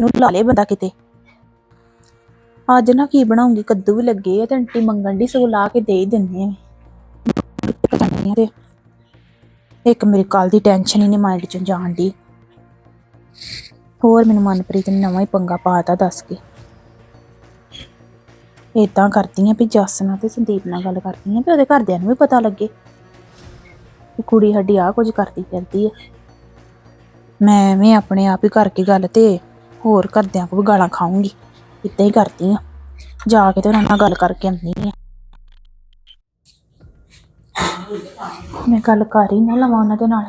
ਨੂੰ ਲਾ ਲੇ ਬੰਦਾ ਕਿਤੇ। ਅੱਜ ਨਾ ਕੀ ਬਣਾਉਂਗੀ, ਕੱਦੂ ਵੀ ਲੱਗੇ ਆ ਤੇ ਆਂਟੀ ਮੰਗਣ ਦੀ ਸਗੋਂ ਲਾ ਕੇ ਦੇ ਹੀ ਦਿੰਨੇ ਆ ਪਕਾਉਣੀ ਆ ਤੇ ਇੱਕ ਮੇਰੇ ਕੱਲ ਦੀ ਟੈਨਸ਼ਨ ਹੀ ਨਹੀਂ ਮਾਈਂਡ ਚੋਂ ਜਾਣ ਦੀ ਹੋਰ ਮੈਨੂੰ ਮਨਪ੍ਰੀਤ ਨੇ ਨਵਾਂ ਹੀ ਪੰਗਾ ਪਾਤਾ ਦੱਸ ਕੇ। ਇਦਾਂ ਕਰਦੀ ਆ ਵੀ ਜੱਸ ਨਾਲ ਤੇ ਸੰਦੀਪ ਨਾਲ ਗੱਲ ਕਰਦੀ ਆ ਵੀ ਉਹਦੇ ਘਰਦਿਆਂ ਨੂੰ ਵੀ ਪਤਾ ਲੱਗੇ ਕਿ ਕੁੜੀ ਸਾਡੀ ਆ ਕੁਝ ਕਰਦੀ ਫਿਰਦੀ ਆ। ਮੈਂ ਐਵੇਂ ਆਪਣੇ ਆਪ ਹੀ ਕਰਕੇ ਗੱਲ ਤੇ ਹੋਰ ਘਰਦਿਆਂ ਕੋਲ ਵੀ ਗਾਲਾਂ ਖਾਉਂਗੀ ਇੱਦਾਂ ਹੀ ਕਰਦੀ ਆ। ਜਾ ਕੇ ਤੇ ਉਹਨਾਂ ਨਾਲ ਗੱਲ ਕਰਕੇ ਆਉਂਦੀ ਆ। ਮੈਂ ਗੱਲ ਕਰ ਹੀ ਨਾ ਲਵਾਂ ਉਹਨਾਂ ਦੇ ਨਾਲ।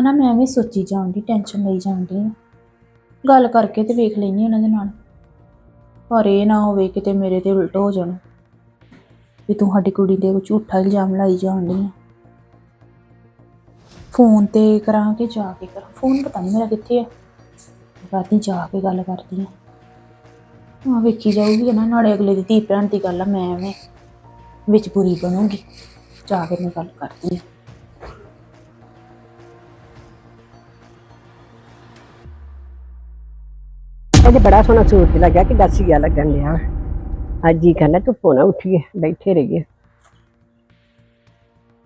ਹਨਾ, ਮੈਂ ਵੀ ਸੋਚੀ ਜਾਂਦੀ ਟੈਨਸ਼ਨ ਲਈ ਜਾਂਦੀ ਆ। ਗੱਲ ਕਰਕੇ ਤੇ ਵੇਖ ਲੈਣੀ ਉਹਨਾਂ ਦੇ ਨਾਲ। ਪਰ ਇਹ ਨਾ ਹੋਵੇ ਕਿਤੇ ਮੇਰੇ ਤੇ ਉਲਟ ਹੋ ਜਾਣ। ਵੀ ਤੂੰ ਸਾਡੀ ਕੁੜੀ ਦੇ ਝੂਠਾ ਇਲਜ਼ਾਮ ਲਾਈ ਜਾਂਦੀ ਆ। ਫੋਨ ਤੇ ਕਰਾਂ ਕਿ ਜਾ ਕੇ ਕਰਾਂ? ਫੋਨ ਪਤਾ ਨਹੀਂ ਮੇਰਾ ਕਿੱਥੇ ਆ। ਰਾਤੀ ਜਾ ਕੇ ਗੱਲ ਕਰਦੀ ਆ। ਆ ਵੇਖੀ ਜਾਊਗੀ ਨਾ ਨਾਲੇ ਅਗਲੇ ਦੀ ਧੀ ਭੈਣ ਦੀ ਗੱਲ ਆ ਮੈਂ ਐਵੇਂ ਵਿੱਚ ਬੁਰੀ ਬਣੂਗੀ। ਜਾ ਕੇ ਮੈਂ ਗੱਲ ਕਰਦੀ ਆ। ਅੱਜ ਬੜਾ ਸੋਹਣਾ ਸੂਰਜ ਲੱਗਿਆ ਕਿ ਦੱਸ ਗਿਆ ਲੱਗਣ ਡਿਆ ਅੱਜ ਹੀ ਕਹਿੰਦਾ ਤੂੰ ਪੋਣਾ ਉੱਠੀਏ ਬੈਠੇ ਰਹੀਏ।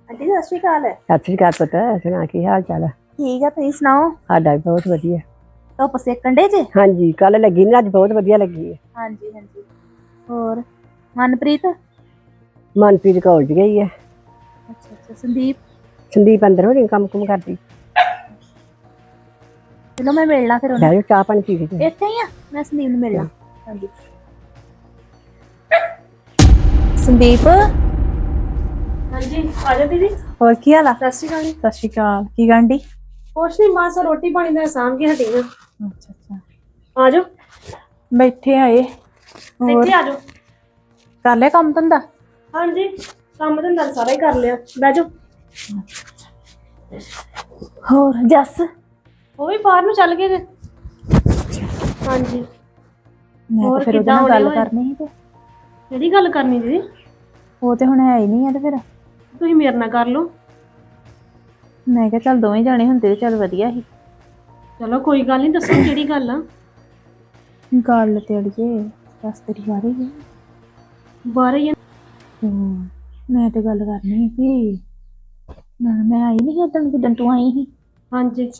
ਆਂਟੀ ਸਤਿ ਸ਼੍ਰੀ ਅਕਾਲ। ਸਤਿ ਸ੍ਰੀ ਅਕਾਲ ਪਤਾ ਸੁਣਾ ਕੀ ਹਾਲ ਚਾਲ ਹੈ ਠੀਕ ਆ ਤੁਸੀਂ ਸੁਣਾਓ? ਸਾਡਾ ਵੀ ਬਹੁਤ ਵਧੀਆ। ਧੁੱਪ ਸੇਕਣ ਡੇ ਜੇ? ਹਾਂਜੀ ਕੱਲ ਲੱਗੀ ਨਾ ਅੱਜ ਬਹੁਤ ਵਧੀਆ ਲੱਗੀ ਹੈ। ਹਾਂਜੀ ਹਾਂਜੀ। ਹੋਰ ਮਨਪ੍ਰੀਤ? ਮਨਪ੍ਰੀਤ ਕਾਲਜ ਗਈ ਹੈ। ਅੱਛਾ ਅੱਛਾ ਸੰਦੀਪ? ਸੰਦੀਪ ਅੰਦਰ ਹੋ ਰਹੀ ਕੰਮ ਕੁਮ ਕਰਦੀ। ਚਲੋ ਮੈਂ ਮਿਲਣਾ ਫਿਰ ਉਹਨੂੰ। ਲੈ ਜਾਓ ਚਾਹ ਪਾਣੀ ਪੀ ਕੇ। ਜਾਓ। ਇੱਥੇ ਹੀ ਆ ਮੈਂ ਸੰਦੀਪ ਨੂੰ ਮਿਲਣਾ। ਹਾਂਜੀ। ਸੰਦੀਪ? ਹਾਂਜੀ ਆ ਜਾ ਦੀਦੀ। ਹੋਰ ਕੀ ਹਾਲ ਆ? ਸਤਿ ਸ਼੍ਰੀ ਅਕਾਲ। ਜੀ। ਸਤਿ ਸ਼੍ਰੀ ਅਕਾਲ। ਕੀ ਗਾਂਢੀ ਕੁਛ ਨਹੀਂ ਮਾਸਾ ਰੋਟੀ ਪਾਣੀ ਦਾ ਸਾਂਭ ਕੇ ਹਟੀ ਆ। ਅੱਛਾ ਅੱਛਾ। ਆ ਜਾਓ। ਬੈਠੇ ਆਏ ਇੱਥੇ ਆ ਜਾਓ। ਕਰ ਲਿਆ ਕੰਮ ਧੰਦਾ? ਹਾਂਜੀ ਕੰਮ ਧੰਦਾ ਸਾਰਾ ਹੀ ਕਰ ਲਿਆ। ਬਹਿ ਜਾਓ। ਹੋਰ ਜੱਸ? ਉਹ ਵੀ ਬਾਹਰ ਨੂੰ ਚੱਲ ਗਏ ਨੇ ਹਾਂਜੀ। ਮੈਂ ਹੋਰ ਫਿਰ ਉਹਦੇ ਕਿੱਦਾਂ ਨਾਲ ਗੱਲ ਹੋਣੇ? ਕਰਨੀ ਸੀ ਤੇ। ਕਿਹੜੀ ਗੱਲ ਕਰਨੀ ਦੀਦੀ? ਉਹ ਤੇ ਹੁਣ ਹੈ ਹੀ ਨਹੀਂ ਆ ਤੇ ਫਿਰ। ਤੁਸੀਂ ਮੇਰੇ ਨਾਲ ਕਰ ਲਓ। ਮੈਂ ਕਿਹਾ ਚੱਲ ਦੋਵੇਂ ਜਾਣੇ ਹੁੰਦੇ ਤੇ ਚੱਲ ਵਧੀਆ ਸੀ। ਚਲੋ ਕੋਈ ਗੱਲ ਨਹੀਂ ਦੱਸੋ ਕਿਹੜੀ ਗੱਲ ਆ? ਗੱਲ ਤੇ ਅੜੀਏ ਦੱਸ ਤੇਰੀ ਬਾਰੇ ਹੀ ਆ। ਆ। ਹਮ, ਮੈਂ ਤੇ ਗੱਲ ਕਰਨੀ ਸੀ। ਨਾ ਮੈਂ ਆਈ ਨਹੀਂ ਉਦੋਂ ਜਦੋਂ ਤੂੰ ਆਈ ਸੀ। ਹਾਂਜੀ।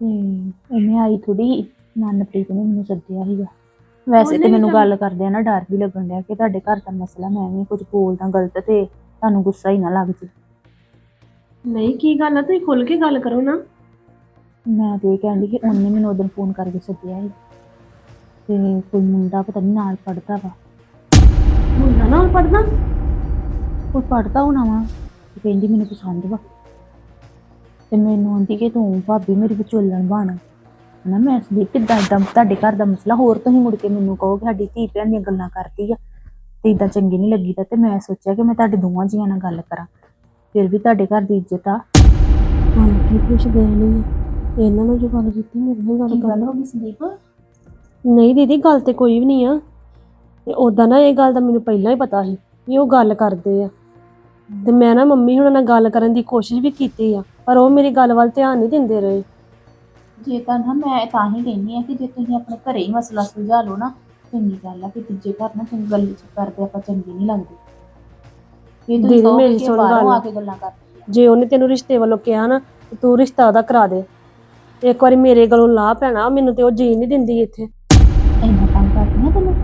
ਤੇ ਇਹਨੇ ਆਈ ਥੋੜੀ ਮਨਪ੍ਰੀਤ ਨੇ ਮੈਨੂੰ ਸੱਦਿਆ ਸੀਗਾ। ਵੈਸੇ ਤੇ ਉਹਨੇ ਮੈਨੂੰ ਤਾਂ- ਗੱਲ ਕਰਦਿਆਂ ਨਾ ਡਰ ਵੀ ਲੱਗਣ ਡਿਆ ਕਿ ਤੁਹਾਡੇ ਘਰ ਦਾ ਮਸਲਾ ਮੈਂ ਵੀ ਕੁਝ ਬੋਲਦਾ ਗਲਤ ਤੇ ਤੁਹਾਨੂੰ ਗੁੱਸਾ ਹੀ ਨਾ ਲੱਗ ਜੇ। ਨਹੀਂ ਕੀ ਗੱਲ ਆ? ਤੁਸੀਂ ਖੁੱਲ ਕੇ ਗੱਲ ਕਰੋ ਨਾ। ਮੈਂ ਤੇ ਇਹ ਕਹਿੰਦੀ ਕਿ ਉਹਨੇ ਮੈਨੂੰ ਉਦੋਂ ਫੋਨ ਕਰਕੇ ਸੱਦਿਆ ਸੀ। ਤੇ ਕੋਈ ਮੁੰਡਾ ਪਤਾ ਨਹੀਂ ਨਾਲ ਪੜਦਾ ਵਾ। ਮੁੰਡਾ ਨਾਲ ਪੜਦਾ ਕੋਈ ਪੜਦਾ ਹੋਣਾ ਵਾ। ਤੇ ਕਹਿੰਦੀ ਮੈਨੂੰ ਪਸੰਦ ਵਾ। ਤੇ ਮੈਨੂੰ ਆਂਦੀ ਕਿ ਤੂੰ ਭਾਬੀ ਮੇਰੀ ਵਿਚੋਲਣ ਬਣ। ਹਨਾ, ਮੈਂ ਸਦੀ ਕਿੱਦਾਂ ਏਦਾਂ ਤੁਹਾਡੇ ਘਰ ਦਾ ਮਸਲਾ, ਹੋਰ ਤੁਸੀਂ ਮੁੜ ਕੇ ਮੈਨੂੰ ਕਹੋ ਕਿ ਸਾਡੀ ਧੀ ਭੈਣ ਦੀਆਂ ਗੱਲਾਂ ਕਰਦੀ ਆ। ਤੇ ਇਦਾਂ ਚੰਗੀ ਨਹੀਂ ਲੱਗੀ ਤਾਂ ਤੇ ਮੈਂ ਸੋਚਿਆ ਕਿ ਮੈਂ ਤੁਹਾਡੇ ਦੋਵਾਂ ਜੀਆਂ ਨਾਲ ਗੱਲ ਕਰਾਂ। ਫਿਰ ਵੀ ਤੁਹਾਡੇ ਘਰ ਦੀ ਇੱਜ਼ਤ ਆ। ਹਾਂ ਕੁਛ ਗਏ ਨਹੀਂ ਇਹਨਾਂ ਨੂੰ ਜੋ ਗੱਲ ਕੀਤੀ ਮੇਰੇ ਨਾਲ ਕੀ ਗੱਲ ਹੋ ਗਈ ਸੰਦੀਪ? ਨਹੀਂ ਦੀਦੀ ਗੱਲ ਤੇ ਕੋਈ ਵੀ ਨਹੀਂ ਆ। ਤੇ ਉਦਾਂ ਨਾ ਇਹ ਗੱਲ ਦਾ ਮੈਨੂੰ ਪਹਿਲਾਂ ਹੀ ਪਤਾ ਸੀ ਵੀ ਉਹ ਗੱਲ ਕਰਦੇ ਆ। ਤੇ ਮੈਂ ਨਾ ਮੰਮੀ ਹੁਣਾਂ ਨਾਲ ਗੱਲ ਕਰਨ ਦੀ ਕੋਸ਼ਿਸ਼ ਵੀ ਕੀਤੀ ਆ ਪਰ ਉਹ ਮੇਰੀ ਗੱਲ ਵੱਲ ਧਿਆਨ ਨਹੀਂ ਦਿੰਦੇ ਰਹੇ। ਜੇ ਤਾਂ ਨਾ ਮੈਂ ਤਾਂ ਹੀ ਕਹਿੰਦੀ ਆ ਕਿ ਜੇ ਤੁਸੀਂ ਆਪਣੇ ਘਰੇ ਹੀ ਮਸਲਾ ਸੁਲਝਾ ਲਓ ਨਾ ਚੰਗੀ ਗੱਲ ਆ ਕਿ ਦੂਜੇ ਘਰ ਨਾ ਚੰਗੀ ਗੱਲ ਕਰਦੇ ਆਪਾਂ ਚੰਗੀ ਨਹੀਂ ਲੱਗਦੀ। ਇਹ ਤੁਸੀਂ ਦੀਦੀ, ਕਹੋ ਮੇਰੀ ਕਿ ਸੁਣ ਬਾਹਰੋਂ ਗੱਲ। ਆ ਕੇ ਗੱਲਾਂ ਕਰਦੀ ਆ। ਜੇ ਉਹਨੇ ਤੈਨੂੰ ਰਿਸ਼ਤੇ ਵੱਲੋਂ ਕਿਹਾ ਨਾ ਤੇ ਤੂੰ ਰਿਸ਼ਤਾ ਉਹਦਾ ਕਰਾ ਦੇ। ਇੱਕ ਵਾਰੀ ਮੇਰੇ ਗਲੋਂ ਲਾਹ ਪੈਣਾ ਮੈਨੂੰ ਤੇ ਉਹ ਜੀਣ ਨਹੀਂ ਦਿੰਦੀ ਇੱਥੇ। ਇੰਨਾ ਕੰਮ ਕਰਦੀ ਆ ਤੈਨੂੰ?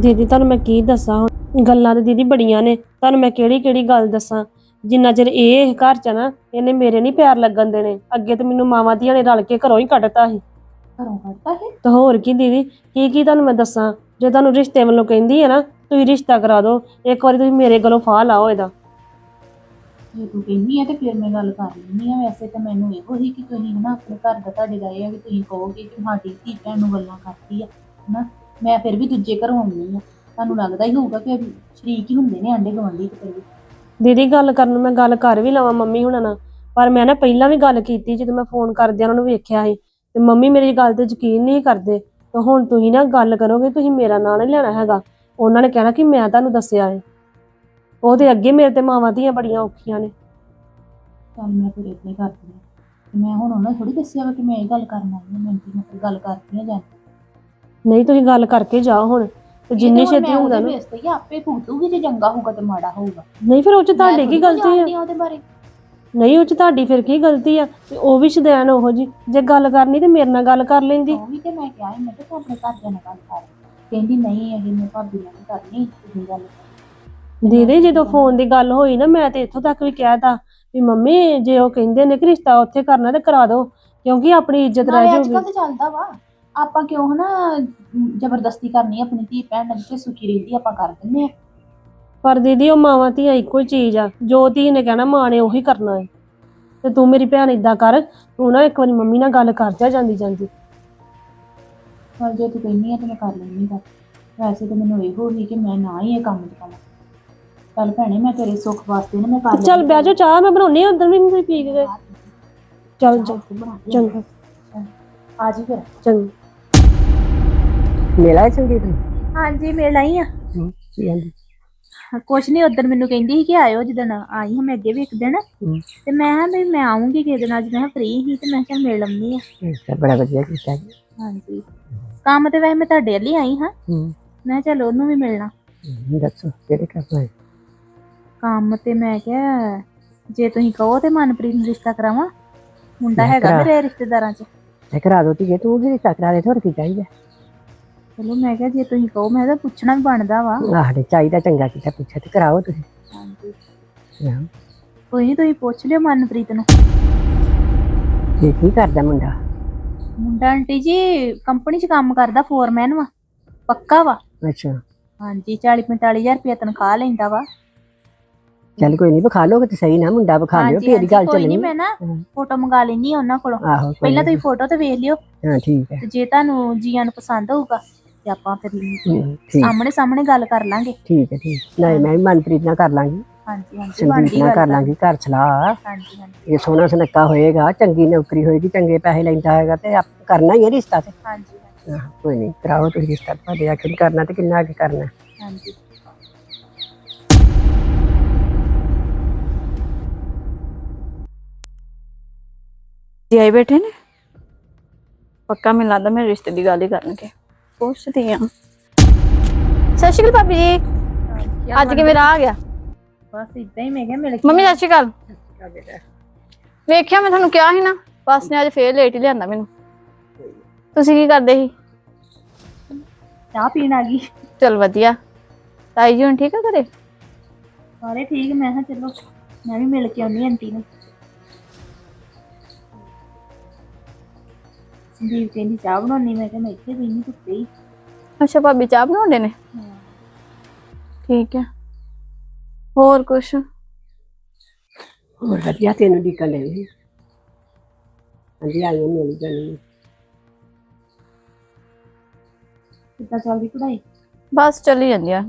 ਦੀਦੀ ਤੁਹਾਨੂੰ ਮੈਂ ਕੀ ਦੱਸਾਂ ਹੁਣ? ਗੱਲਾਂ ਤੇ ਦੀਦੀ ਬੜੀਆਂ ਨੇ ਤੁਹਾਨੂੰ ਮੈਂ ਕਿਹੜੀ ਕਿਹੜੀ ਗੱਲ ਦੱਸਾਂ? ਜਿੰਨਾ ਚਿਰ ਇਹ ਘਰ ਚ ਨਾ ਇਹਨੇ ਮੇਰੇ ਨਹੀਂ ਪਿਆਰ ਲੱਗਣ ਦੇਣੇ। ਅੱਗੇ ਤੇ ਮੈਨੂੰ ਮਾਵਾਂ ਧੀਆਂ ਨੇ ਰਲ ਕੇ ਘਰੋਂ ਹੀ ਕੱਢਤਾ ਸੀ। ਘਰੋਂ ਕੱਢਤਾ ਹੈ ਤਾਂ ਹੋਰ ਕੀ ਦੀਦੀ ਕੀ ਕੀ ਤੁਹਾਨੂੰ ਮੈਂ ਦੱਸਾਂ? ਜੇ ਤੁਹਾਨੂੰ ਰਿਸ਼ਤੇ ਵੱਲੋਂ ਕਹਿੰਦੀ ਹੈ ਨਾ ਤੁਸੀਂ ਰਿਸ਼ਤਾ ਕਰਾ ਦਿਓ। ਇੱਕ ਵਾਰੀ ਤੁਸੀਂ ਮੇਰੇ ਗਲੋਂ ਫਾਹ ਲਾਓ ਇਹਦਾ। ਜੇ ਤੂੰ ਕਹਿੰਦੀ ਆ ਤੇ ਫਿਰ ਮੈਂ ਗੱਲ ਕਰ ਲੈਂਦੀ ਆ। ਵੈਸੇ ਤਾਂ ਮੈਨੂੰ ਇਹੋ ਹੀ ਕਿ ਤੁਸੀਂ ਹਨਾ ਆਪਣੇ ਘਰ ਦਾ ਤੁਹਾਡੇ ਦਾ ਇਹ ਆ ਕਿ ਤੁਸੀਂ ਕਹੋਗੇ ਕਿ ਸਾਡੀ ਧੀ ਭੈਣ ਨੂੰ ਗੱਲਾਂ ਕਰਦੀ ਆ, ਹਨਾ? ਮੈਂ ਫਿਰ ਵੀ ਦੂਜੇ ਘਰੋਂ ਆਉਂਦੀ ਆ। ਤੁਹਾਨੂੰ ਲੱਗਦਾ ਹੀ ਹੋਊਗਾ ਕਿ ਸ਼ਰੀਕ ਹੀ ਹੁੰਦੇ ਨੇ ਆਂਡੇ ਗਵਾਂਢੀ ਤੇ ਵੀ। ਦੀਦੀ, ਗੱਲ ਕਰਨ ਨੂੰ ਮੈਂ ਗੱਲ ਕਰ ਵੀ ਲਵਾਂ ਮੰਮੀ ਹੁਣਾਂ ਨਾਲ। ਪਰ ਮੈਂ ਨਾ ਪਹਿਲਾਂ ਵੀ ਗੱਲ ਕੀਤੀ ਜਦੋਂ ਮੈਂ ਫੋਨ ਕਰਦਿਆਂ ਉਹਨਾਂ ਨੂੰ ਵੇਖਿਆ ਸੀ ਤੇ ਮੰਮੀ ਮੇਰੀ ਗੱਲ ਤੇ ਯਕੀਨ ਨਹੀਂ ਕਰਦੇ। ਤਾਂ ਹੁਣ ਤੁਸੀਂ ਨਾ ਗੱਲ ਕਰੋਗੇ, ਤੁਸੀਂ ਮੇਰਾ ਨਾਂ ਨਹੀਂ ਲੈਣਾ ਹੈਗਾ। ਉਹਨਾਂ ਨੇ ਕਹਿਣਾ ਕਿ ਮੈਂ ਤੁਹਾਨੂੰ ਦੱਸਿਆ ਹੈ ਉਹਦੇ ਅੱਗੇ ਮੇਰੇ ਤੇ ਮਾਵਾਂ ਧੀਆਂ ਬੜੀਆਂ ਔਖੀਆਂ ਨੇ। ਚੱਲ ਮੈਂ ਫਿਰ ਇਤਨੇ ਕਰਦੀ ਆ ਤੇ ਮੈਂ ਹੁਣ ਉਹਨਾਂ ਥੋੜੀ ਦੱਸਿਆ ਵਾ ਕਿ ਮੈਂ ਇਹ ਗੱਲ ਕਰਨ ਆਈ ਹਾਂ ਮੈਂ ਕੀ ਮਤਲਬ ਗੱਲ ਕਰਦੀ ਆ ਜਾਂ ਨਹੀਂ ਤੁਸੀਂ ਗੱਲ ਕਰਕੇ ਜਾਓ ਹੁਣ। ਤੇ ਜਿੰਨੀ ਛੇਤੀ ਹੁੰਦਾ ਨਾ। ਬੇਸਤੇ ਹੀ ਆਪੇ ਭੁਗਤੂਗੀ ਜੇ ਚੰਗਾ ਹੋਊਗਾ ਤੇ ਮਾੜਾ ਹੋਊਗਾ। ਨਹੀਂ ਫਿਰ ਉਹ ਚ ਤੁਹਾਡੀ ਕੀ ਗਲਤੀ ਆ? ਉਹਦੇ ਬਾਰੇ। ਨਹੀਂ ਉਹ ਚ ਤੁਹਾਡੀ ਫਿਰ ਕੀ ਗਲਤੀ ਆ? ਤੇ ਉਹ ਵੀ ਸ਼ਦੈਨ ਉਹੋ ਜੀ ਜੇ ਗੱਲ ਕਰਨੀ ਤੇ ਮੇਰੇ ਨਾਲ ਗੱਲ ਕਰ ਲੈਂਦੀ। ਉਹ ਵੀ ਤੇ ਮੈਂ ਕਿਹਾ ਸੀ, ਮੈਂ ਕਿਹਾ ਤੂੰ ਆਪਣੇ ਘਰ ਨਾਲ ਗੱਲ ਕਰ। ਕਹਿੰਦੀ ਨਹੀਂ ਇਹ ਮੈਂ ਭਾਬੀ ਨਾਲ ਕਰਨੀ ਤੁਸੀਂ ਗੱਲ ਕਰੋ। ਦੀਦੀ ਜਦੋਂ ਫੋਨ ਦੀ ਗੱਲ ਹੋਈ ਨਾ ਮੈਂ ਤੇ ਇੱਥੋਂ ਤੱਕ ਵੀ ਕਹਿਤਾ ਵੀ ਮੰਮੀ ਜੇ ਉਹ ਕਹਿੰਦੇ ਨੇ ਕਿ ਰਿਸ਼ਤਾ ਉੱਥੇ ਕਰਨਾ ਤੇ ਕਰਾ ਦਿਓ ਕਿਉਂਕਿ ਆਪਣੀ ਇੱਜ਼ਤ ਰਹਿ ਅੱਜ ਜਾਊਗੀ। ਕੱਲ ਤੇ ਚੱਲਦਾ ਵਾ। ਆਪਾਂ ਕਿਉਂ ਹਨਾ ਜ਼ਬਰਦਸਤੀ ਕਰਨੀ ਆਪਣੀ ਧੀ ਭੈਣ ਨਾਲ ਤੇ ਸੁਖੀ ਰਹਿੰਦੀ ਆਪਾਂ ਕਰ ਦਿੰਦੇ ਆ। ਪਰ ਦੀਦੀ ਉਹ ਮਾਵਾਂ ਧੀਆਂ ਇੱਕੋ ਹੀ ਚੀਜ਼ ਆ ਜੋ ਧੀ ਨੇ ਕਹਿਣਾ ਮਾਂ ਨੇ ਉਹੀ ਕਰਨਾ ਹੈ। ਤੇ ਤੂੰ ਮੇਰੀ ਭੈਣ ਇਦਾਂ ਕਰ ਤੂੰ ਨਾ ਇੱਕ ਵਾਰੀ ਮੰਮੀ ਨਾਲ ਗੱਲ ਕਰ ਜਾ ਜਾਂਦੀ ਜਾਂਦੀ। ਪਰ ਜੇ ਤੂੰ ਕਹਿੰਦੀ ਆ ਤੇ ਮੈਂ ਕਰ ਲੈਂਦੀ ਗੱਲ ਵੈਸੇ ਤਾਂ ਮੈਨੂੰ ਇਹੋ ਹੀ ਕਿ ਮੈਂ ਨਾ ਹੀ ਇਹ ਕੰਮ ਕਰਾਂ ਚੱਲ ਭੈਣੇ ਮੈਂ ਤੇਰੇ ਸੁੱਖ ਵਾਸਤੇ ਨਾ ਮੈਂ ਕਰ ਤੇ ਚੱਲ ਬਹਿ ਜਾ ਚਾਹ ਮੈਂ ਬਣਾਉਣੀ ਆ ਉਧਰ ਵੀ ਨਹੀਂ ਕੋਈ ਪੀ ਕੇ ਗਏ। ਚੱਲ ਚੱਲ ਚੰਗਾ। ਆ ਜੀ ਫਿਰ। ਚੰਗਾ। ਮੇਲਾ ਹੈ ਸੰਗੀਤ ਨੂੰ ਹਾਂਜੀ ਮਿਲ ਆਈ ਆ। ਹੂੰ, ਕੀ ਕਹਿੰਦੀ? ਕੁਛ ਨਹੀਂ ਉਧਰ ਮੈਨੂੰ ਕਹਿੰਦੀ ਸੀ ਕਿ ਆਇਓ ਜਦੋਂ ਆਈ ਹਾਂ ਮੈਂ ਅੱਗੇ ਵੀ ਇੱਕ ਦਿਨ। ਹੂੰ। ਤੇ ਮੈਂ ਕਿਹਾ ਵੀ ਮੈਂ ਆਉਂਗੀ ਕਿਸੇ ਦਿਨ ਅੱਜ ਮੈਂ ਫ੍ਰੀ ਸੀ ਤੇ ਮੈਂ ਕਿਹਾ ਮਿਲ ਲੰਮੀ ਆ। ਅੱਛਾ ਬੜਾ ਵਧੀਆ ਕੀਤਾ ਜੀ। ਹਾਂਜੀ। ਕੰਮ ਤੇ ਵੈਸੇ ਮੈਂ ਤੁਹਾਡੇ ਹੀ ਆਈ ਹਾਂ। ਹੂੰ। ਮੈਂ ਕਿਹਾ ਚਲ ਉਹਨੂੰ ਵੀ ਮਿਲਣਾ। ਹੂੰ, ਦੱਸੋ ਕਿਹੜੇ ਕੰਮ ਹੈ ਕੰਮ ਤੇ ਮੈਂ ਕਿਹਾ ਜੇ ਤੁਸੀਂ ਕਹੋ ਤੇ ਮਨਪ੍ਰੀਤ ਨੂੰ ਰਿਸ਼ਤਾ ਕਰਾਵਾਂ। ਮੁੰਡਾ ਮੈਂ ਹੈਗਾ ਕਰਾ- ਮੇਰੇ ਰਿਸ਼ਤੇਦਾਰਾਂ 'ਚ। ਇਹ ਕਰਾ ਦੋ ਧੀਏ ਤੂੰ ਵੀ ਰਿਸ਼ਤਾ ਕਰਾ ਦੇ ਤੇ ਹੋਰ ਕੀ ਚਾਹੀਦਾ? ਚਲੋ ਮੈਂ ਕਿਹਾ ਜੇ ਤੁਸੀਂ ਕਹੋ ਮੈਂ ਤਾਂ ਪੁੱਛਣਾ ਵੀ ਬਣਦਾ ਵਾ। ਆਹ ਤੇ ਚਾਹੀਦਾ ਚੰਗਾ ਕੀਤਾ ਪੁੱਛਿਆ ਤੇ ਕਰਾਓ ਤੁਸੀਂ। ਹਾਂਜੀ। ਹਾਂ। ਕੋਈ ਨਹੀਂ ਤੁਸੀਂ ਪੁੱਛ ਲਿਓ ਮਨਪ੍ਰੀਤ ਨੂੰ। ਇਹ ਕੀ ਕਰਦਾ ਮੁੰਡਾ? ਮੁੰਡਾ ਆਂਟੀ ਜੀ ਕੰਪਨੀ 'ਚ ਕੰਮ ਕਰਦਾ ਫੋਰਮੈਨ ਵਾ। ਪੱਕਾ ਵਾ। ਅੱਛਾ। ਹਾਂਜੀ 40 45000 ਰੁਪਏ ਤਨਖਾਹ ਲੈਂਦਾ ਵਾ। ਚੱਲ ਕੋਈ ਨਹੀਂ ਵਿਖਾ ਲੋਗੇ ਤੇ ਸਹੀ ਨਾ ਮੁੰਡਾ ਵਿਖਾ ਲਿਓ ਹਾਂਜੀ, ਤੇਰੀ ਹਾਂਜੀ, ਗੱਲ ਕੋਈ ਚੱਲਣੀ ਨਹੀਂ ਮੈਂ ਨਾ ਹਾਂ। ਫੋਟੋ ਮੰਗਾ ਲੈਣੀ ਆ ਉਹਨਾਂ ਕੋਲੋਂ। ਆਹੋ ਕੋਈ ਪਹਿਲਾਂ ਨੀ। ਤੁਸੀਂ ਫੋਟੋ ਤੇ ਵੇਖ ਲਿਓ। ਹਾਂ ਠੀਕ ਹੈ। ਤੇ ਜੇ ਤੁਹਾਨੂੰ ਜੀਆਂ ਨੂੰ ਪਸੰਦ ਹੋਊਗਾ ਤੇ ਆਪਾਂ ਫਿਰ ਹੂੰ, ਠੀਕ। ਸਾਹਮਣੇ ਸਾਹਮਣੇ ਗੱਲ ਕਰ ਲਾਂਗੇ। ਠੀਕ ਹੈ ਠੀਕ। ਨਹੀਂ ਮੈਂ ਵੀ ਮਨਪ੍ਰੀਤ ਨਾਲ ਕਰ ਲਾਂਗੀ। ਹਾਂਜੀ ਹਾਂਜੀ ਸੰਦੀਪ ਬਣਦੀ ਨਾਲ ਕਰ। ਲਾਂਗੀ ਘਰ ਚਲਾ ਹਾਂਜੀ ਹਾਂਜੀ। ਇਹ ਸੋਹਣਾ ਸੁਨੱਖਾ ਹੋਏਗਾ ਚੰਗੀ ਨੌਕਰੀ ਹੋਏਗੀ ਚੰਗੇ ਪੈਸੇ ਲੈਂਦਾ ਹੋਏਗਾ ਤੇ ਆਪ- ਕਰਨਾ ਹੀ ਹੈ ਰਿਸ਼ਤਾ ਤੇ। ਹਾਂਜੀ ਹਾਂਜੀ, ਆਹ, ਕੋਈ ਨਹੀਂ ਕਰਾਓ ਤੁਸੀਂ ਰਿਸ਼ਤਾ ਤੁਹਾਡੇ ਆਖਿਰ ਕਰਨਾ ਤੇ ਕਿੰਨਾ ਅੱਗੇ ਕਰਨਾ। ਹਾਂਜੀ। ਜੀ ਆਈ ਬੈਠੇ ਨੇ? ਪੱਕਾ ਮੈਨੂੰ ਲੱਗਦਾ ਮੇਰੇ ਰਿਸ਼ਤੇ ਦੀ ਗੱਲ ਹੀ ਕਰਨਗੇ। ਪੁੱਛਦੀ ਆ ਸਤਿ ਸ਼੍ਰੀ ਅਕਾਲ ਭਾਬੀ ਜੀ। ਅੱਜ ਕਿਵੇਂ ਰਾਹ ਆ ਗਿਆ? ਬਸ ਇਦਾਂ ਹੀ ਮੈਂ ਕਿਹਾ ਮਿਲ ਕੇ ਮੰਮੀ ਸਤਿ ਸ਼੍ਰੀ ਅਕਾਲ। ਵੇਖਿਆ ਮੈਂ ਤੁਹਾਨੂੰ ਕਿਹਾ ਸੀ ਨਾ ਬਸ ਨੇ ਅੱਜ ਫੇਰ ਲੇਟ ਹੀ ਲਿਆਂਦਾ ਮੈਨੂੰ। ਤੁਸੀਂ ਕੀ ਕਰਦੇ ਸੀ? ਚਾਹ ਪੀਣ ਆ ਗਈ। ਚਲ ਵਧੀਆ। ਤਾਈ ਜੀ ਹੁਣ ਠੀਕ ਆ ਘਰੇ? ਸਾਰੇ ਠੀਕ ਮੈਂ ਕਿਹਾ ਚਲੋ ਮੈਂ ਵੀ ਮਿਲ ਕੇ ਆਉਣੀ ਆਂਟੀ ਨੂੰ। ਸੰਦੀਪ ਕਹਿੰਦੀ ਚਾਹ ਬਣਾਉਣੀ ਮੈਂ ਕਿਹਾ ਮੈਂ ਇੱਥੇ ਪੀਣੀ ਧੁੱਪੇ ਹੀ। ਅੱਛਾ ਭਾਬੀ ਚਾਹ ਬਣਾਉਂਦੇ ਨੇ। ਠੀਕ ਹੈ। ਹੋਰ ਕੁਛ? ਹੋਰ ਵਧੀਆ ਤੈਨੂੰ ਡੀਕਨ ਲੈ ਲਈ ਹਾਂਜੀ ਆਈਆਂ ਮਿਲ ਜਾਣੀ ਕਿੱਦਾਂ ਚੱਲਦੀ ਪੜਾਈ ਬਸ ਚੱਲੀ ਜਾਂਦੀ ਆ।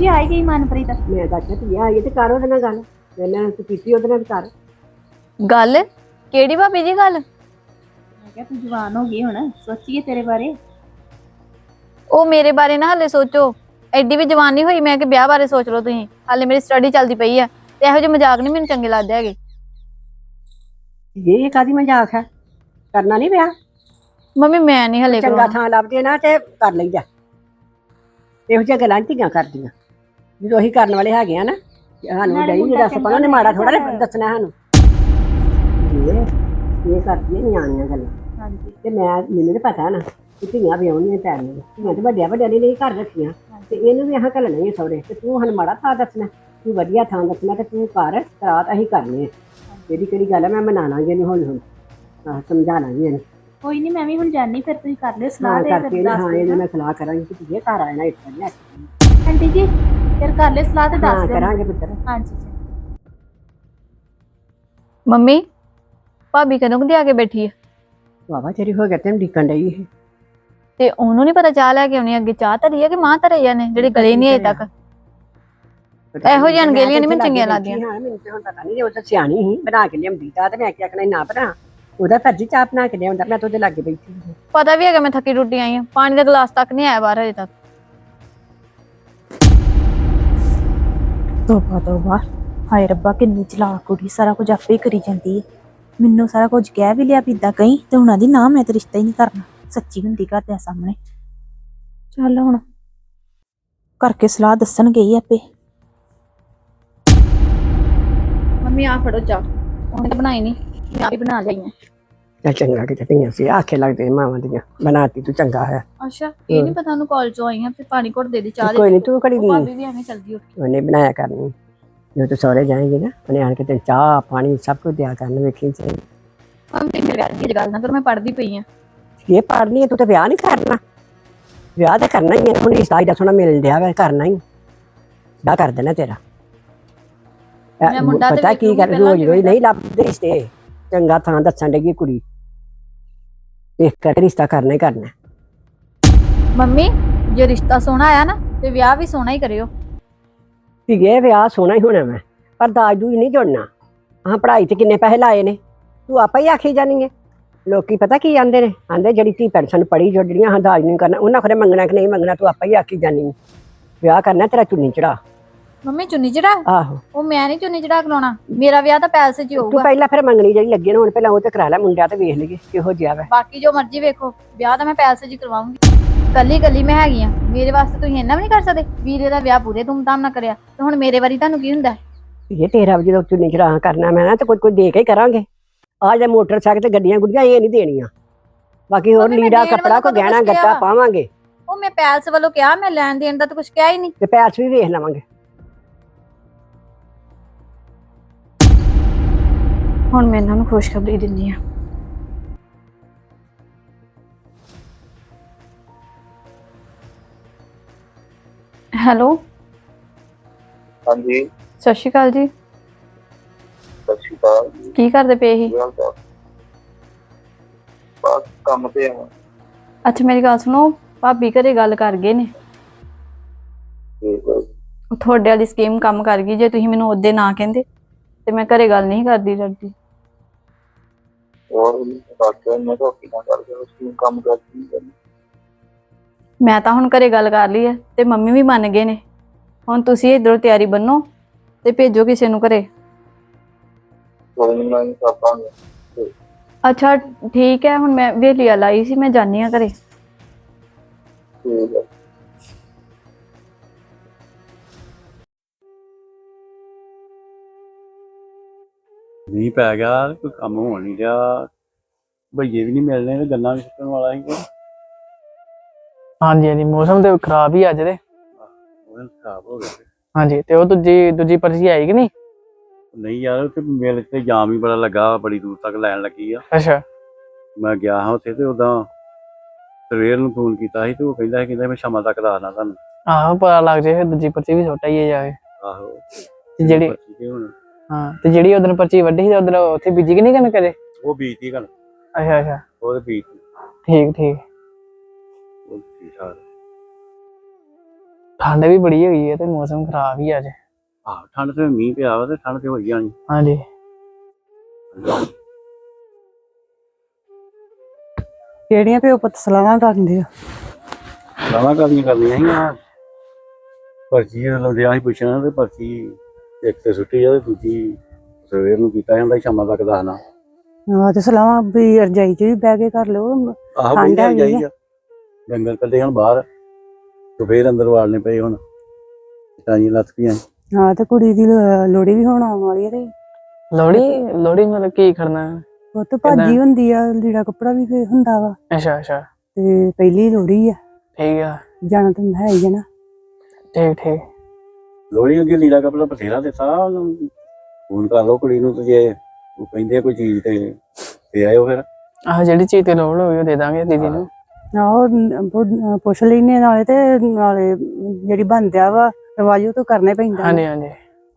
ਜੀ ਆਈ ਗਈ ਮਨਪ੍ਰੀਤ? ਮੈਂ ਤਾਂ ਕਿਹਾ ਧੀਆ ਆਈਏ ਤੇ ਕਰ ਉਹਦੇ ਨਾਲ ਗੱਲ। ਪਹਿਲਾਂ ਤੂੰ ਕੀਤੀ ਉਹਦੇ ਨਾਲ ਕਰ। ਗੱਲ? ਕਿਹੜੀ ਭਾਬੀ ਜੀ ਗੱਲ? ਮੈਂ ਕਿਹਾ ਤੂੰ ਜਵਾਨ ਹੋ ਗਈ ਹੁਣ ਸੋਚੀਏ ਤੇਰੇ ਬਾਰੇ। ਉਹ ਮੇਰੇ ਬਾਰੇ ਨਾ ਹਲੇ ਸੋਚੋ। ਐਡੀ ਵੀ ਜਵਾਨ ਨਹੀਂ ਹੋਈ ਮੈਂ ਕਿ ਵਿਆਹ ਬਾਰੇ ਸੋਚ ਲਓ ਤੁਸੀਂ। ਹਾਲੇ ਮੇਰੀ ਸਟੱਡੀ ਚੱਲਦੀ ਪਈ ਆ ਤੇ ਇਹੋ ਜਿਹੇ ਮਜ਼ਾਕ ਨਹੀਂ ਮੈਨੂੰ ਚੰਗੇ ਲੱਗਦੇ ਹੈਗੇ। ਇਹ ਕਾਦੀ ਮਜ਼ਾਕ ਹੈ? ਕਰਨਾ ਨਹੀਂ ਪਿਆ ਮੰਮੀ ਮੈਂ ਨਹੀਂ ਹਲੇ ਚੰਗਾ ਕਰਾਉਣਾ। ਥਾਂ ਲੱਭਦੇ ਨਾ ਤੇ ਕਰ ਲਈਦਾ। ਇਹੋ ਜਿਹੀਆਂ ਗੱਲਾਂ ਨੀ ਧੀਆਂ ਕਰਦੀਆਂ। ਜਦੋਂ ਅਸੀਂ ਕਰਨ ਵਾਲੇ ਹੈਗੇ ਆ ਨਾ ਸਾਨੂੰ ਡਈ ਚੰਗਾ ਪਾਉਣਾ ਨੇ ਮਾੜਾ ਥੋੜਾ। ਦੱਸਣਾ ਸਾਨੂੰ। ਇਹ ਇਹ ਕਰਦੀਆਂ ਨਿਆਣੀਆਂ ਗੱਲਾਂ। ਹਾਂਜੀ। ਤੇ ਮੈਂ ਮੈਨੂੰ ਤਾਂ ਪਤਾ ਨਾ ਕਿ ਧੀਆਂ ਵਿਆਹੁਣੀਆਂ ਪੈਣੀਆਂ। ਧੀਆਂ ਤੇ ਵੱਡਿਆਂ ਵੱਡਿਆਂ ਨੇ ਨਹੀਂ ਘਰ ਰੱਖੀਆਂ। ਤੇ ਇਹਨੂੰ ਵੀ ਆਹ ਘੱਲਣਾ ਹੀ ਸਹੁਰੇ ਤੇ ਤੂੰ ਹਨ ਮਾੜਾ ਥਾਂ ਦੱਸਣਾ। ਤੂੰ ਵਧੀਆ ਥਾਂ ਦੱਸਣਾ ਤੇ ਤੂੰ ਕਰ ਰਾਤ ਅਸੀਂ ਕਰਨੀ ਆ। ਕਿਹੜੀ ਕਿਹੜੀ ਗੱਲ ਆ ਮੈਂ ਮਨਾ ਲਾਂਗੇ ਇਹਨੂੰ ਹੌਲੀ ਹੌਲੀ ਆਹ ਸਮਝਾ ਲਾਂਗੀ ਇਹਨੂੰ। ਕੋਈ ਨਹੀਂ ਮੈਂ ਵੀ ਹੁਣ ਜਾਣੀ ਫਿਰ ਤੁਸੀਂ ਕਰ ਲਿਓ ਸਲਾਹ ਹਾਂ ਦੇ ਕਰਕੇ ਹਾਂ ਦਿਓ ਨਾਲ ਸਲਾਹ ਕਰਾਂਗੇ ਕਿ ਧੀਏ ਘਰ ਆਣਾ ਇਸ ਤਰ੍ਹਾਂ ਆਂਟੀ ਜੀ ਫਿਰ ਕਰ ਲਿਓ ਸਲਾਹ ਤੇ ਹਾਂ ਦੱਸ ਦਿਓ ਕਰਾਂਗੇ ਪੁੱਤਰ। ਹਾਂਜੀ। ਮੰਮੀ ਭਾਬੀ ਕਦੋਂ ਕਦੀ ਆ ਕੇ ਬੈਠੀ ਹੈ ਬਾਬਾ ਤੇਰੀ ਹੋ ਗਿਆ ਤੈਨੂੰ ਢਿੱਕਣ ਡਈ ਇਹ ਤੇ ਉਹਨੂੰ ਨਹੀਂ ਪਤਾ ਚਾਹ ਲੈ ਕੇ ਆਉਣੀ ਅੱਗੇ ਚਾਹ ਧਰੀ ਹੈ ਕਿ ਮਾਂ ਧਰੀ ਨੇ ਜਿਹੜੇ ਗਲੇ ਨਹੀਂ ਅਜੇ ਤੱਕ? ਇਹੋ ਜਿਹੀਆਂ ਅਣਗਹਿਲੀਆਂ ਨੀ ਮੈਨੂੰ ਚੰਗੀਆਂ ਲੱਗਦੀਆਂ। ਹਾਂ ਮੈਨੂੰ ਤੇ ਹੁਣ ਪਤਾ ਨਹੀਂ ਜੇ ਉਹ ਤਾਂ ਸਿਆਣੀ ਸੀ ਬਣਾ ਕੇ ਲਿਆਉਂਦੀ ਤਾਂ ਤੇ ਮੈਂ ਕੀ ਆਖਣਾ ਸੀ, ਨਾ ਬਣਾ ਉਹਦਾ ਫਰਜ਼ੀ ਚਾਹ ਬਣਾ ਕੇ ਲਿਆਉਂਦਾ ਮੈਂ ਤਾਂ ਉਹਦੇ ਲਾਗੇ ਬੈਠੀ ਸੀ। ਪਤਾ ਵੀ ਹੈਗਾ ਮੈਂ ਥੱਕੀ ਟੁੱਟੀ ਆਈ ਹਾਂ ਪਾਣੀ ਦਾ ਗਲਾਸ ਤੱਕ ਨਹੀਂ ਆਇਆ ਬਾਹਰ ਅਜੇ ਤੱਕ। ਤੋਬਾ ਤੋਬਾ ਹਾਏ ਰੱਬਾ, ਕਿੰਨੀ ਚਲਾਕ ਕੁੜੀ ਸਾਰਾ ਕੁਝ ਆਪੇ ਹੀ ਕਰੀ ਜਾਂਦੀ ਹੈ ਮੈਨੂੰ ਸਾਰਾ ਕੁਝ ਕਹਿ ਵੀ ਲਿਆ ਵੀ ਇਦਾਂ ਕਹੀਂ ਤੇ ਉਹਨਾਂ ਦੀ ਨਾ ਮੈਂ ਤੇ ਰਿਸ਼ਤਾ ਹੀ ਨਹੀਂ ਕਰਨਾ। ਸੱਚੀ ਹੁੰਦੀ ਘਰਦਿਆਂ ਸਾਹਮਣੇ। ਚੱਲ ਹੁਣ ਕਰਕੇ ਸਲਾਹ ਦੱਸਣਗੇ ਹੀ ਆਪੇ। ਮੰਮੀ ਆ ਫੜੋ ਚਾਹ। ਉਹਨੇ ਤਾਂ ਬਣਾਈ ਨਹੀਂ ਮੈਂ ਆਪ ਹੀ ਬਣਾ ਲਈ ਹੈ ਚੱਲ ਚੰਗਾ ਕਿ ਧੀਆਂ ਸੀ ਆਖੇ ਲੱਗਦੇ ਮਾਵਾਂ ਦੀਆਂ ਬਣਾਤੀ ਤੂੰ ਚੰਗਾ ਹੈ। ਅੱਛਾ ਇਹ ਨਹੀਂ ਪਤਾ ਉਹਨੂੰ ਕਾਲ ਚੋਂ ਆਈ ਆ ਫਿਰ ਪਾਣੀ ਘੁੱਟ ਦੇ ਦੇ ਚਾਹ ਦੇ ਕੋਈ ਨਹੀਂ ਤੂੰ ਕੜੀ ਭਾਬੀ ਵੀ ਐਵੇਂ ਚਲਦੀ ਉੱਠ ਉਹਨੇ ਬਣਾਇਆ ਕਰਨੀ। ਜਦੋਂ ਤੂੰ ਸਹੁਰੇ ਜਾਏਂਗੀ ਨਾ ਉਹਨੇ ਆਣ ਕੇ ਤੇ ਚਾਹ ਪਾਣੀ ਸਭ ਕੁਝ ਦਿਆ ਕਰਨ ਵੇਖੀ ਤੇ ਮੰਮੀ ਮੇਰੇ ਵਿਆਹ ਦੀ ਗੱਲ ਨਾ ਕਰ ਮੈਂ ਪੜ੍ਹਦੀ ਪਈ ਆ। ਇਹ ਪੜ੍ਹਨੀ ਹੈ ਤੂੰ ਤੇ ਵਿਆਹ ਨਹੀਂ ਕਰਨਾ। ਵਿਆਹ ਤਾਂ ਕਰਨਾ ਹੀ ਹੈ ਹੁਣ ਰਿਸ਼ਤਾ ਦਾ ਸੋਨਾ ਮਿਲ ਰਿਹਾ ਵਾ ਕਰਨਾ ਹੀ। ਦਾ ਕਰ ਦੇਣਾ ਤੇਰਾ। ਮੁੰਡਾ ਤੇ ਪਤਾ ਕੀ ਕਰ ਰੋਜ਼ ਰੋਜ਼ ਨਹੀਂ ਲੱਭਦੇ ਰਿਸ਼ਤੇ। ਚੰਗਾ ਥਾਂ ਦੱਸਣ ਲੱਗੀ ਕੁੜੀ। ਇੱਕ ਕਰ ਰਿਸ਼ਤਾ ਕਰਨਾ ਹੀ ਕਰਨਾ ਮੰਮੀ ਜੇ ਰਿਸ਼ਤਾ ਸੋਹਣਾ ਆਇਆ ਨਾ ਤੇ ਵਿਆਹ ਵੀ ਸੋਹਣਾ ਹੀ ਕਰਿਓ। ਇਹ ਵਿਆਹ ਸੋਹਣਾ ਹੀ ਹੋਣਾ ਮੈਂ ਪਰ ਦਾਜ ਦੂਜ ਨਹੀਂ ਜੁੜਨਾ। ਹਾਂ ਪੜ੍ਹਾਈ ਤੇ ਕਿੰਨੇ ਪੈਸੇ ਲਾਏ ਨੇ। ਤੂੰ ਆਪਾ ਹੀ ਆਖੀ ਜਾਣੀ ਹੈ। ਲੋਕੀ ਪਤਾ ਕੀ ਆਂਦੇ ਨੇ? ਆਂਦੇ ਜਿਹੜੀ ਧੀ ਪੈਨਸ਼ਨ ਪੜੀ ਜੋ ਜਿਹੜੀਆਂ ਹਾਂ ਦਾਜ ਨਹੀਂ ਕਰਨਾ ਉਹਨਾਂ ਖਰੇ ਮੰਗਣਾ ਕਿ ਨਹੀਂ ਮੰਗਣਾ ਤੂੰ ਆਪਾ ਹੀ ਆਖੀ ਜਾਣੀ ਹੈ। ਵਿਆਹ ਕਰਨਾ ਤੇਰਾ ਚੁੰਨੀ ਚੜਾ ਮੰਮੀ ਚੁੰਨੀ ਚੜਾ? ਆਹੋ। ਉਹ ਮੈਂ ਨਹੀਂ ਚੁੰਨੀ ਚੜਾ ਕਰਾਉਣਾ ਮੇਰਾ ਵਿਆਹ ਤਾਂ ਪੈਸੇ 'ਚ ਹੀ ਤੂੰ ਹੋਊਗਾ। ਪਹਿਲਾਂ ਫਿਰ ਮੰਗਣੀ ਜਿਹੜੀ ਲੱਗੀ ਨਾ ਹੁਣ ਪਹਿਲਾਂ ਉਹ ਤੇ ਕਰਾ ਲੈ ਮੁੰਡਿਆ ਤੇ ਵੇਖ ਲਈਏ ਕਿਹੋ ਜਿਹਾ ਵਾ। ਬਾਕੀ ਜੋ ਮਰਜ਼ੀ ਵੇਖੋ ਵਿਆਹ ਤਾਂ ਮੈਂ ਪੈਸੇ 'ਚ ਹੀ ਕਰਵਾਉਂਗੀ ਕੱਲੀ ਕੱਲੀ ਮੈਂ ਹੈਗੀ ਆ। ਮੇਰੇ ਵਾਸਤੇ ਤੁਸੀਂ ਇੰਨਾ ਵੀ ਨਹੀਂ ਕਰ ਸਕਦੇ? ਵੀਰੇ ਦਾ ਵਿਆਹ ਪੂਰੇ ਧੂਮਧਾਮ ਨਾਲ ਕਰਿਆ। ਤੇ ਹੁਣ ਮੇਰੇ ਵਾਰੀ ਤੁਹਾਨੂੰ ਕੀ ਹੁੰਦਾ? ਇਹ ਤੇਰਾ ਵੀ ਜਦੋਂ ਚੁੰਨੀ ਚੜਾ ਕਰਨਾ ਮੈਂ ਨਾ ਤੇ ਕੋਈ ਕੋਈ ਦੇ ਕੇ ਹੀ ਕਰਾਂਗੇ। ਆ ਜੇ ਮੋਟਰਸਾਈਕਲ ਤੇ ਗੱਡੀਆਂ ਗੁੱਡੀਆਂ ਇਹ ਨਹੀਂ ਦੇਣੀਆਂ। ਬਾਕੀ ਹੋਰ ਮੰਮੀ, ਮੈਂ ਲੀੜਾ ਦੇਣ ਕੱਪੜਾ ਵੱਲੋਂ ਕੋ ਗਹਿਣਾ ਕੁਛ ਗੱਟਾ? ਪਾਵਾਂਗੇ। ਉਹ ਮੈਂ ਪੈਲਸ ਵੱਲੋਂ ਕਿਹਾ ਮੈਂ ਲੈਣ ਦੇਣ ਦਾ ਤਾਂ ਕੁਝ ਕਿਹਾ ਹੀ ਨਹੀਂ। ਤੇ ਪੈਸ ਵੀ ਵੇਖ ਲਵਾਂਗੇ। ਹੁਣ ਮੈਂ ਇਹਨਾਂ ਨੂੰ ਖੁਸ਼ਖਬਰੀ ਦਿੰਦੀ ਆ ਹੈਲੋ? ਹਾਂਜੀ। ਸਤਿ ਸ਼੍ਰੀ ਅਕਾਲ ਜੀ। ਸਤਿ ਸ਼੍ਰੀ ਅਕਾਲ ਕੀ ਕਰਦੇ ਪਏ ਸੀ? ਬਸ ਕੰਮ ਤੇ ਆ। ਅੱਛਾ ਮੇਰੀ ਗੱਲ ਸੁਣੋ ਭਾਬੀ ਘਰੇ ਗੱਲ ਕਰ ਗਏ ਨੇ। ਤੁਹਾਡੇ ਵਾਲੀ ਸਕੀਮ ਕੰਮ ਕਰ ਗਈ ਜੇ ਤੁਸੀਂ ਮੈਨੂੰ ਉਹਦੇ ਨਾ ਕਹਿੰਦੇ ਤੇ ਮੈਂ ਘਰੇ ਗੱਲ ਨਹੀਂ ਕਰਦੀ ਡਰਦੀ ਮੈਂ ਤਾਂ ਹੁਣ ਘਰੇ ਗੱਲ ਕਰ ਲਈ ਹੈ ਤੇ ਮੰਮੀ ਵੀ ਮੰਨ ਗਏ ਨੇ। ਹੁਣ ਤੁਸੀਂ ਇਧਰੋਂ ਤਿਆਰੀ ਬੰਨੋ ਤੇ ਭੇਜੋ ਕਿਸੇ ਨੂੰ ਘਰੇ। ਅੱਛਾ ਠੀਕ ਹੈ ਹੁਣ ਮੈਂ ਵੇਲੀਆ ਲਾਈ ਸੀ ਮੈਂ ਜਾਣੀ ਆ ਘਰੇ। ਠੀਕ ਹੈ। ਮੀਂਹ ਪੈ ਗਿਆ ਕੋਈ ਕੰਮ ਹੋਣ ਨਹੀਂ ਰਿਹਾ ਭਈਏ ਵੀ ਨਹੀਂ ਮਿਲਣੇ ਤੇ ਗੰਨਾ ਵੀ ਸੁੱਕਣ ਵਾਲਾ ਸੀ ਕੋਈ। ਹਾਂਜੀ ਹਾਂਜੀ ਮੌਸਮ ਤੇ ਖਰਾਬ ਹੀ ਅੱਜ ਦੇ ਉਹ ਖਰਾਬ ਹੋ ਗਿਆ ਹਾਂਜੀ ਤੇ ਉਹ ਦੂਜੀ ਦੂਜੀ ਪਰਚੀ ਆਈ ਕਿ ਨਹੀਂ? ਨਹੀਂ ਯਾਰ ਉੱਥੇ ਮੇਲੇ ਤੇ ਜਾਮ ਹੀ ਬੜਾ ਲੱਗਾ ਬੜੀ ਦੂਰ ਤੱਕ ਲਾਈਨ ਲੱਗੀ ਆ। ਅੱਛਾ। ਮੈਂ ਗਿਆ ਹਾਂ ਉੱਥੇ ਤੇ ਉਦਾਂ ਸਵੇਰ ਨੂੰ ਫੋਨ ਕੀਤਾ ਸੀ ਤੇ ਉਹ ਕਹਿੰਦਾ ਕਹਿੰਦਾ ਮੈਂ ਸ਼ਾਮਾਂ ਤੱਕ ਦੱਸਣਾ ਤੁਹਾਨੂੰ। ਆਹੋ ਪਤਾ ਲੱਗ ਜੇ ਫਿਰ ਦੂਜੀ ਪਰਚੀ ਵੀ ਛੋਟਾ ਹੀ ਹੈ ਜਾ ਕੇ। ਆਹੋ। ਜਿਹੜੀ ਪਰਚੀ ਤੇ ਹੁਣ ਹਾਂ ਤੇ ਜਿਹੜੀ ਉਦੋਂ ਪਰਚੀ ਵੱਡੀ ਸੀ ਉਦੋਂ ਉੱਥੇ ਬੀਜੀ ਕਿ ਨਹੀਂ ਕਨ ਕਰੇ ਉਹ ਬੀਤੀ ਗੱਲ ਅੱਛਾ ਅੱਛਾ। ਉਹ ਤੇ ਬੀਤੀ ਠੀਕ ਠੀਕ। ਉਹ ਠੀਕ ਠਾਕ ਠੰਡ ਵੀ ਬੜੀ ਹੋਈ ਹੈ ਤੇ ਮੌਸਮ ਖਰਾਬ ਹੀ ਅੱਜ। ਆਹ ਠੰਡ ਤੇ ਮੀਂਹ ਪਿਆ ਵਾ ਤੇ ਠੰਡ ਤੇ ਹੋਈ ਜਾਣੀ। ਹਾਂਜੀ। ਕਿਹੜੀਆਂ ਪਿਓ ਪੁੱਤ ਸਲਾਹਾਂ ਕਰਦੇ ਆ? ਲਾਵਾਂ ਕਰਦੀਆਂ ਕਰਦੀਆਂ ਸੀ? ਪਰਚੀ ਲਾਉਂਦਿਆਂ ਸੀ ਪੁੱਛਣਾ ਤੇ ਪਰਚੀ ਇੱਕ ਤੇ ਸੁੱਟੀ ਆ ਤੇ ਦੂਜੀ ਸਵੇਰ ਨੂੰ ਕੀਤਾ ਜਾਂਦਾ ਸ਼ਾਮਾਂ ਤੱਕ ਦੱਸਣਾ ਹਾਂ ਤੇ ਸਲਾਹਾਂ ਵੀ ਰਜਾਈ ਚ ਵੀ ਬਹਿ ਕੇ ਕਰ ਲਿਓ ਆਹੋ ਠੰਡ ਬਈ ਹੈਗੀ ਜਾਈ ਆ। ਡੰਗਰ ਕੱਢੇ ਹੁਣ ਬਾਹਰ ਤੇ ਫੇਰ ਅੰਦਰ ਵਾੜਨੇ ਪਏ ਹੁਣ ਤਾਂ ਜੀ ਲੱਤ ਪਈਆਂ ਹਾਂ ਤੇ ਕੁੜੀ ਦੀ ਲ- ਲੋਹੜੀ ਵੀ ਹੋਣ ਆਉਣ ਵਾਲੀ ਹੈ ਤੇ। ਲੋੜੀ ਲੋੜੀ ਮਤਲਬ ਕੀ ਕਰਨਾ? ਉਹ ਤਾਂ ਭਾਜੀ ਹੁੰਦੀ ਆ ਲੀੜਾ ਕੱਪੜਾ ਵੀ ਹੁੰਦਾ ਵਾ। ਅੱਛਾ ਅੱਛਾ। ਤੇ ਪਹਿਲੀ ਲੋਹੜੀ ਆ। ਠੀਕ ਆ। ਜਾਣਾ ਤਾਂ ਹੈ ਹੀ ਨਾ। ਠੀਕ ਠੀਕ। ਲੋਹੜੀ ਅੱਗੇ ਲੀੜਾ ਕਪੜਾ ਬਥੇਰਾ ਦਿੱਤਾ ਉਹਨੂੰ ਫੋਨ ਕਰ ਲਓ ਕੁੜੀ ਨੂੰ ਤੇ ਜੇ ਉਹ ਕਹਿੰਦੇ ਆ ਕੋਈ ਚੀਜ਼ ਤੇ ਤੇ ਆਇਓ ਫਿਰ। ਆਹ ਜਿਹੜੀ ਚੀਜ਼ ਤੇ ਲੋੜ ਹੋਈ ਉਹ ਦੇ ਦਾਂਗੇ ਦੀਦੀ ਨੂੰ। ਆਹੋ ਪੁ- ਪੁੱਛ ਲੈਨੇ ਨਾਲੇ ਤੇ ਨਾਲੇ ਜਿਹੜੀ ਬੰਦਿਆ ਵਾ ਰਵਾਜੂ ਤੋਂ ਕਰਨੇ ਪੈਂਦਾ। ਹਾਂਜੀ ਹਾਂਜੀ।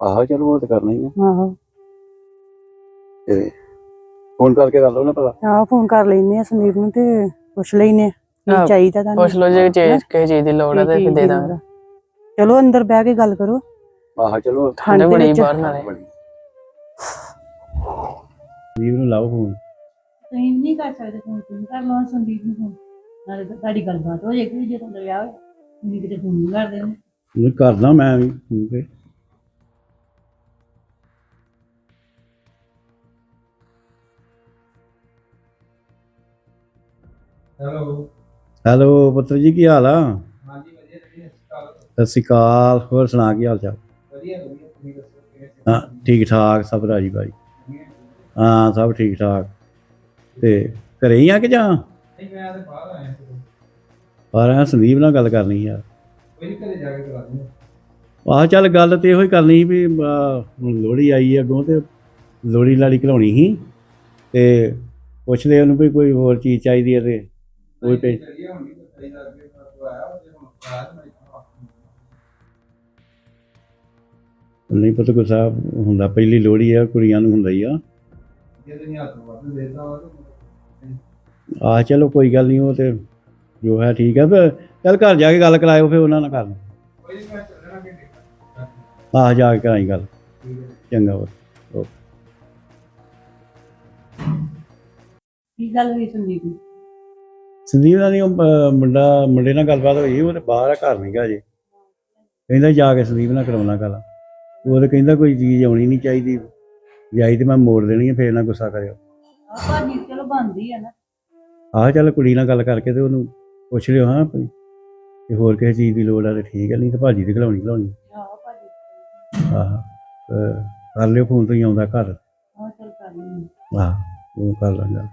ਆਹੋ ਚਲੋ ਉਹ ਤੇ ਕਰਨਾ ਹੀ ਆ। ਆਹੋ। ਤੇ ਫੋਨ ਕਰਕੇ ਕਰ ਲਓ ਨਾ ਭਲਾ। ਆਹੋ ਫੋਨ ਕਰ ਲੈਨੇ ਆ ਸੰਦੀਪ ਨੂੰ ਤੇ ਪੁੱਛ ਲੈਨੇ ਆ ਕੀ ਆਹੋ, ਚਾਹੀਦਾ ਤੁਹਾਨੂੰ। ਪੁੱਛ ਲਓ ਜੇ ਚੀਜ਼ ਕਿਸੇ ਚੀਜ਼ ਦੀ ਲੋੜ ਹੈ ਕੀ ਤੇ ਫਿਰ ਚੀਜ਼ ਦੇ ਦੀ ਦਾਂਗੇ। ਲੋੜ ਆ। ਚਲੋ ਅੰਦਰ ਬਹਿ ਕੇ ਗੱਲ ਕਰੋ। ਆਹ ਚਲੋ। ਠੰਡ ਬਣੀ ਬਾਹਰ ਨਾਲੇ। ਵੀਰ ਨੂੰ ਲਾਓ ਫੋਨ। ਤੁਸੀਂ ਨਹੀਂ ਕਰ ਸਕਦੇ ਫੋਨ ਤੁਸੀਂ ਕਰ ਲਓ ਸੰਦੀਪ ਨੂੰ ਫੋਨ। ਨਾਲੇ ਤੁਹਾਡੀ ਗੱਲਬਾਤ ਹੋ ਜਾਏਗੀ ਜਦੋਂ ਦਾ ਵਿਆਹ ਹੋਇਆ ਨਹੀਂ ਕਿਤੇ ਫੋਨ ਕਰਦੇ ਨੇ ਨਹੀਂ ਕਰਦਾ ਮੈਂ ਵੀ ਫੋਨ ਤੇ। ਹੈਲੋ। ਹੈਲੋ ਪੁੱਤਰ ਜੀ ਕੀ ਹਾਲ ਆ? ਸਤਿ ਸ਼੍ਰੀ ਅਕਾਲ ਹੋਰ ਸੁਣਾ ਕੀ ਹਾਲ ਚਾਲ? ਵਧੀਆ ਵਧੀਆ ਤੁਸੀਂ ਦੱਸੋ ਕਿਵੇਂ ਹਾਂ ਠੀਕ ਠਾਕ ਸਭ ਰਾਜੀ ਬਾਈ ਹਾਂ ਸਭ ਠੀਕ ਠਾਕ। ਤੇ ਘਰੇ ਹੀ ਆ ਕਿ ਜਾਂ? ਨਹੀਂ ਮੈਂ ਤੇ ਬਾਹਰ ਆਇਆ ਸੀ। ਪਰ ਆ ਸੰਦੀਪ ਨਾਲ ਗੱਲ ਕਰਨੀ ਯਾਰ। ਕੋਈ ਨਹੀਂ ਘਰੇ ਜਾ ਕੇ ਕਰਾ ਦੂੰਗਾ ਆਹ ਚੱਲ ਗੱਲ ਤੇ ਇਹੋ ਹੀ ਕਰਨੀ ਸੀ ਵੀ ਹੁਣ ਲੋਹੜੀ ਆਈ ਹੈ ਅੱਗੋਂ ਤੇ ਲੋਹੜੀ ਲਾੜੀ ਘਲਾਉਣੀ ਸੀ। ਤੇ ਪੁੱਛਦੇ ਉਹਨੂੰ ਵੀ ਕੋਈ ਹੋਰ ਚੀਜ਼ ਚਾਹੀਦੀ ਹੈ ਤੇ ਕੋਈ ਪੇ ਚੱਲੀਏ ਹੁਣ ਨਹੀਂ ਪਰ ਆਇਆ ਉਹ ਹੁਣ ਆਇਆ ਤੇ ਮੈਂ ਨਹੀਂ ਪਤਾ ਕੋਈ ਸਾਹਿਬ ਹੁੰਦਾ। ਪਹਿਲੀ ਲੋਹੜੀ ਆ ਕੁੜੀਆਂ ਨੂੰ ਹੁੰਦਾ ਹੀ ਆ। ਆਹ ਚਲੋ ਕੋਈ ਗੱਲ ਨਹੀਂ ਉਹ ਤੇ ਜੋ ਹੈ ਠੀਕ ਹੈ ਫਿਰ ਚੱਲ ਘਰ ਜਾ ਕੇ ਗੱਲ ਕਰਾਇਓ ਫਿਰ ਉਹਨਾਂ ਨਾਲ ਕਰ ਆਹ ਜਾ ਕੇ ਕਰਾਈ ਗੱਲ। ਚੰਗਾ ਵਾ ਕੀ ਗੱਲ ਹੋਈ ਸੰਦੀਪ? ਨੂੰ ਸੰਦੀਪ ਨਾਲ ਨਹੀਂ ਮੁੰਡਾ ਮੁੰਡੇ ਨਾਲ ਗੱਲਬਾਤ ਹੋਈ ਉਹ ਤੇ ਬਾਹਰ ਆ ਘਰ ਨਹੀਂ ਗਾ ਜੇ ਕਹਿੰਦਾ ਜਾ ਕੇ ਸੰਦੀਪ ਨਾਲ ਕਰਾਉਣਾ ਗੱਲ। ਉਹ ਤੇ ਕਹਿੰਦਾ ਕੋਈ ਚੀਜ਼ ਆਉਣੀ ਨਹੀਂ ਚਾਹੀਦੀ। ਜਾਈ ਤੇ ਮੈਂ ਮੋੜ ਦੇਣੀ ਹੈ ਫੇਰ ਨਾ ਗੁੱਸਾ ਕਰਿਓ। ਆ ਭਾਜੀ ਚਲੋ ਬੰਦੀ ਆ ਨਾ। ਆਹ ਚੱਲ ਕੁੜੀ ਨਾਲ ਗੱਲ ਕਰਕੇ ਤੇ ਉਹਨੂੰ ਪੁੱਛ ਲਿਓ ਹਾਂ ਵੀ ਜੇ ਹੋਰ ਕਿਸੇ ਚੀਜ਼ ਦੀ ਲੋੜ ਆ ਤੇ ਠੀਕ ਹੈ ਨਹੀਂ ਤਾਂ ਭਾਜੀ ਦੀ ਖਿਲਾਉਣੀ ਖਿਲਾਉਣੀ। ਆ ਭਾਜੀ। ਆਹ ਕਰ ਲਿਓ ਫੋਨ ਤੋਂ ਹੀ ਆਉਂਦਾ ਘਰ। ਆ ਚਲ ਕਰ ਲਈ ਆਹ ਉਹ ਕਰ ਲਾਂਗਾ।